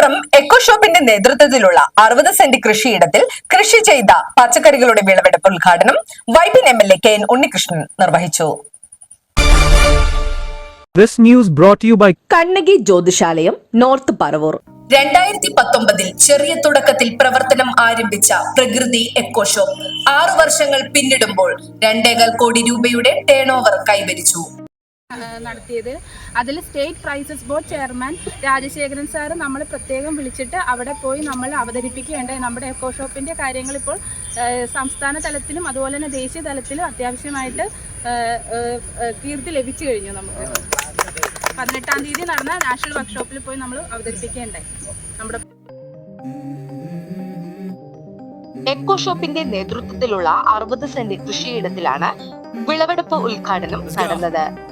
Pallippuram echo ഷോപ്പിന്റെ നേതൃത്വത്തിലുള്ള അറുപത് സെന്റ് കൃഷിയിടത്തിൽ കൃഷി ചെയ്ത പച്ചക്കറികളുടെ വിളവെടുപ്പ് ഉദ്ഘാടനം Vypin M L A K N Unnikrishnan നിർവഹിച്ചു. This news brought to you by Kannaki Jyothishalayam north Paravur. രണ്ടായിരത്തി പത്തൊമ്പതിൽ ചെറിയ തുടക്കത്തിൽ പ്രവർത്തനം ആരംഭിച്ച പ്രകൃതി എക്കോ ഷോപ്പ് ആറു വർഷങ്ങൾ പിന്നിടുമ്പോൾ രണ്ടേകാൽ കോടി രൂപയുടെ ടേൺ ഓവർ കൈവരിച്ചു. നടത്തിയത്. അതിൽ state prices board chairman Rajasekharan sir നമ്മൾ പ്രത്യേകം വിളിച്ചിട്ട് അവിടെ പോയി നമ്മൾ അവതരിപ്പിക്കേണ്ട നമ്മുടെ എക്കോ ഷോപ്പിന്റെ കാര്യങ്ങൾ ഇപ്പോൾ സംസ്ഥാന തലത്തിലും അതുപോലെ തന്നെ ദേശീയ തലത്തിലും അത്യാവശ്യമായിട്ട് കീർത്തി ലഭിച്ചു കഴിഞ്ഞു നമുക്ക്. പതിനെട്ടാം തീയതി നടന്ന നാഷണൽ വർക്ക്ഷോപ്പിൽ പോയി നമ്മൾ അവതരിപ്പിക്കേണ്ട നമ്മുടെ എക്കോ ഷോപ്പിന്റെ നേതൃത്വത്തിലുള്ള അറുപത് സെന്റ് കൃഷിയിടത്തിലാണ് വിളവെടുപ്പ് ഉദ്ഘാടനം നടന്നത്.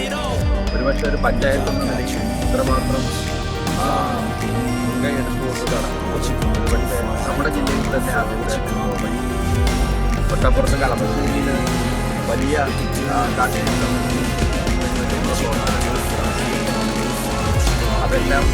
It all. ഒരുപക്ഷെ ഒരു പഞ്ചായത്ത് എന്ന നിലയ്ക്ക് ഇത്രമാത്രം ആ, നടക്കുന്നു ഒരുപക്ഷെ നമ്മുടെ ജില്ലയിൽ തന്നെ ആദ്യത്തെ തൊട്ടപ്പുറത്ത് കളമശ്ശേരിയിൽ വലിയ ആ, അതെല്ലാം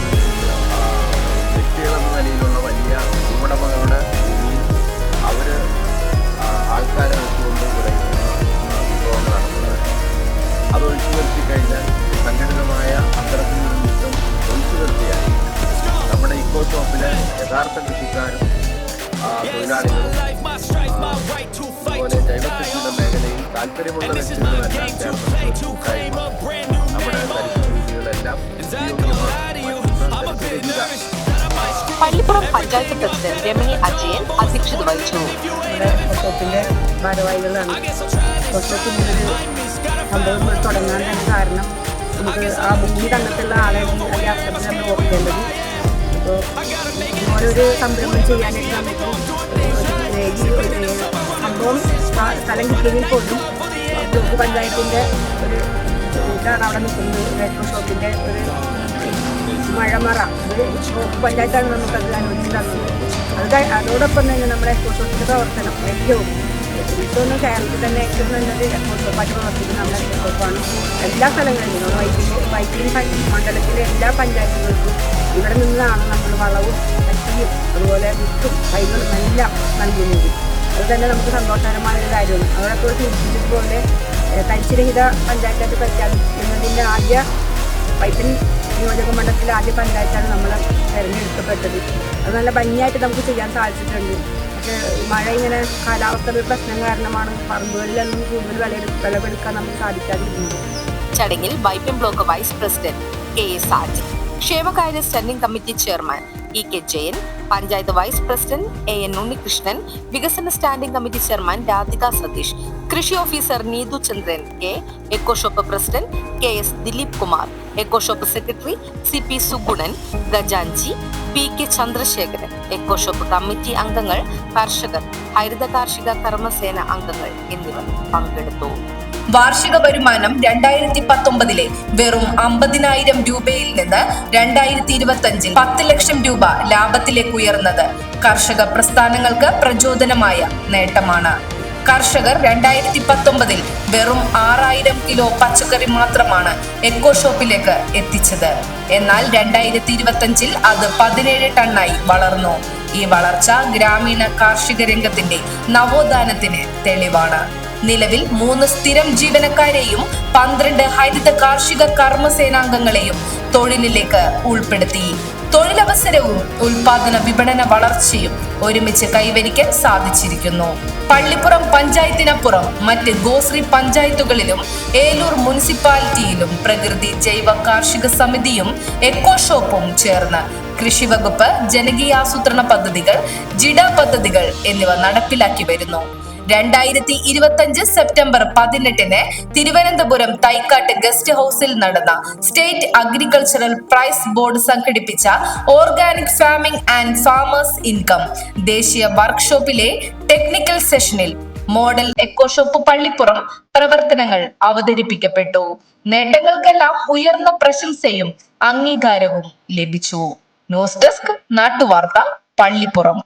ഒഴിച്ചു നിർത്തി കഴിഞ്ഞാൽ സംഘടിതമായ അന്തരത്തിൽ നിന്നും ഒഴിച്ചു നിർത്തിയാൽ നമ്മുടെ ഇക്കോ ഷോപ്പിലെ യഥാർത്ഥ കൃഷിക്കാരും തൊഴിലാളികളും അതുപോലെ ജൈവകൃഷിയുടെ മേഖലയിൽ താല്പര്യമുള്ള വ്യക്തികളുമെല്ലാം നമ്മുടെ പരിസ്ഥിതികളെല്ലാം പള്ളിപ്പുറം പഞ്ചായത്ത് പ്രസിഡന്റ് രമണി അജയൻ അധ്യക്ഷത വഹിച്ചു. വർഷോപ്പിന്റെ ഭാരവാഹികളാണ്. വർഷോപ്പിൽ സംഭവം തുടങ്ങാൻ തന്നെ കാരണം നമുക്ക് ആ ഭൂമി തന്നിട്ടുള്ള ആളെ യാത്ര നമ്മൾ ഓർക്കേണ്ടത്. അപ്പോൾ ഓരോരു സംരംഭം ചെയ്യാനായിട്ട് നമുക്ക് സംഭവം സ്ഥ- സ്ഥലം കിട്ടിയെങ്കിൽ പോലും ബ്ലോക്ക് പഞ്ചായത്തിന്റെ ഒരു ഇതാണ് അവിടെ നിൽക്കുന്നത്. റെഡ് ഷോപ്പിന്റെ ഒരു മഴമറ. ഒരു ബ്ലോക്ക് പഞ്ചായത്താണ് നമുക്കത് അനുവദിച്ച് തന്നത് അത് അതോടൊപ്പം തന്നെ നമ്മുടെ എക്കോഷോപ്പിന്റെ പ്രവർത്തനം ഏറ്റവും ഇതൊന്നും കേരളത്തിൽ തന്നെ ഏറ്റവും നല്ലത് എക്കോഷോപ്പായിട്ട് പ്രവർത്തിക്കുന്ന നമ്മുടെ എക്കോഷോപ്പാണ് എല്ലാ സ്ഥലങ്ങളിലും വൈദ്യുതി വൈദ്യുതി മണ്ഡലത്തിലെ എല്ലാ പഞ്ചായത്തുകൾക്കും ഇവിടെ നിന്നാണ് നമ്മൾ വളവും കട്ടിയും അതുപോലെ വിത്തും കൈകളും എല്ലാം നൽകുന്നത്. അത് തന്നെ നമുക്ക് സന്തോഷകരമായ ഒരു കാര്യമാണ്. അതോടൊപ്പം സൂചിപ്പിച്ചതുപോലെ തരിച്ചുരഹിത പഞ്ചായത്തായിട്ട് പ്രഖ്യാപിക്കുന്നതിന്റെ ആദ്യ വൈപ്പിൻ നിയോജക മണ്ഡലത്തിൽ ആദ്യ പഞ്ചായത്താണ് നമ്മൾ തിരഞ്ഞെടുക്കപ്പെട്ടത്. അത് നല്ല ഭംഗിയായിട്ട് നമുക്ക് ചെയ്യാൻ സാധിച്ചിട്ടുണ്ട്. പക്ഷേ മഴ ഇങ്ങനെ കാലാവസ്ഥയുടെ പ്രശ്നം കാരണമാണ് പറമ്പുകളിലൊന്നും കൂടുതൽ വിളയെടു വിളവെടുക്കാൻ നമുക്ക് സാധിക്കാതിരുന്നത്. ചടങ്ങിൽ Vypin block vice president K S Saji ക്ഷേമകാര്യ standing committee chairman E K Jayan panchayat vice president A N Unnikrishnan വികസന standing committee chairman Radhika Satheesh കൃഷി officer Neethu Chandran K eco shop president K S Dileep Kumar eco shop secretary C P Sugunan ഗജാൻജി P K Chandrasekharan eco shop committee അംഗങ്ങൾ കർഷകർ ഹരിത കാർഷിക കർമ്മസേന അംഗങ്ങൾ എന്നിവർ പങ്കെടുത്തു. വാർഷിക വരുമാനം രണ്ടായിരത്തി പത്തൊമ്പതിലെ വെറും അമ്പതിനായിരം രൂപയിൽ നിന്ന് രണ്ടായിരത്തി ഇരുപത്തി അഞ്ചിൽ പത്ത് ലക്ഷം രൂപ ലാഭത്തിലേക്ക് ഉയർന്നത് കർഷക പ്രസ്ഥാനങ്ങൾക്ക് പ്രചോദനമായ നേട്ടമാണ്. കർഷകർ രണ്ടായിരത്തി പത്തൊമ്പതിൽ വെറും ആറായിരം കിലോ പച്ചക്കറി മാത്രമാണ് എക്കോ ഷോപ്പിലേക്ക് എത്തിച്ചത്. എന്നാൽ രണ്ടായിരത്തി ഇരുപത്തി അഞ്ചിൽ അത് പതിനേഴ് ടണ്ണായി വളർന്നു. ഈ വളർച്ച ഗ്രാമീണ കാർഷിക രംഗത്തിന്റെ നവോത്ഥാനത്തിന് തെളിവാണ്. നിലവിൽ മൂന്ന് സ്ഥിരം ജീവനക്കാരെയും പന്ത്രണ്ട് ഹരിത കാർഷിക കർമ്മസേനാംഗങ്ങളെയും തൊഴിലിലേക്ക് ഉൾപ്പെടുത്തി. തൊഴിലവസരവും ഉൽപാദന വിപണന വളർച്ചയും ഒരുമിച്ച് കൈവരിക്കാൻ സാധിച്ചിരിക്കുന്നു. പള്ളിപ്പുറം പഞ്ചായത്തിനപ്പുറം മറ്റ് ഗോശ്രീ പഞ്ചായത്തുകളിലും ഏലൂർ മുനിസിപ്പാലിറ്റിയിലും പ്രകൃതി ജൈവ കാർഷിക സമിതിയും എക്കോ ഷോപ്പും ചേർന്ന് കൃഷി വകുപ്പ് ജനകീയാസൂത്രണ പദ്ധതികൾ ജിഡ പദ്ധതികൾ എന്നിവ നടപ്പിലാക്കി വരുന്നു. രണ്ടായിരത്തി ഇരുപത്തഞ്ച് സെപ്റ്റംബർ പതിനെട്ടിന് തിരുവനന്തപുരം തൈക്കാട്ട് ഗസ്റ്റ് ഹൗസിൽ നടന്ന സ്റ്റേറ്റ് അഗ്രികൾച്ചറൽ പ്രൈസ് ബോർഡ് സംഘടിപ്പിച്ച organic farming and farmers income ദേശീയ വർക്ക്ഷോപ്പിലെ ടെക്നിക്കൽ സെഷനിൽ മോഡൽ എക്കോഷോപ്പ് പള്ളിപ്പുറം പ്രവർത്തനങ്ങൾ അവതരിപ്പിക്കപ്പെട്ടു. നേട്ടങ്ങൾക്കെല്ലാം ഉയർന്ന പ്രശംസയും അംഗീകാരവും ലഭിച്ചു. ന്യൂസ് ഡെസ്ക് നാട്ടുവാർത്ത പള്ളിപ്പുറം.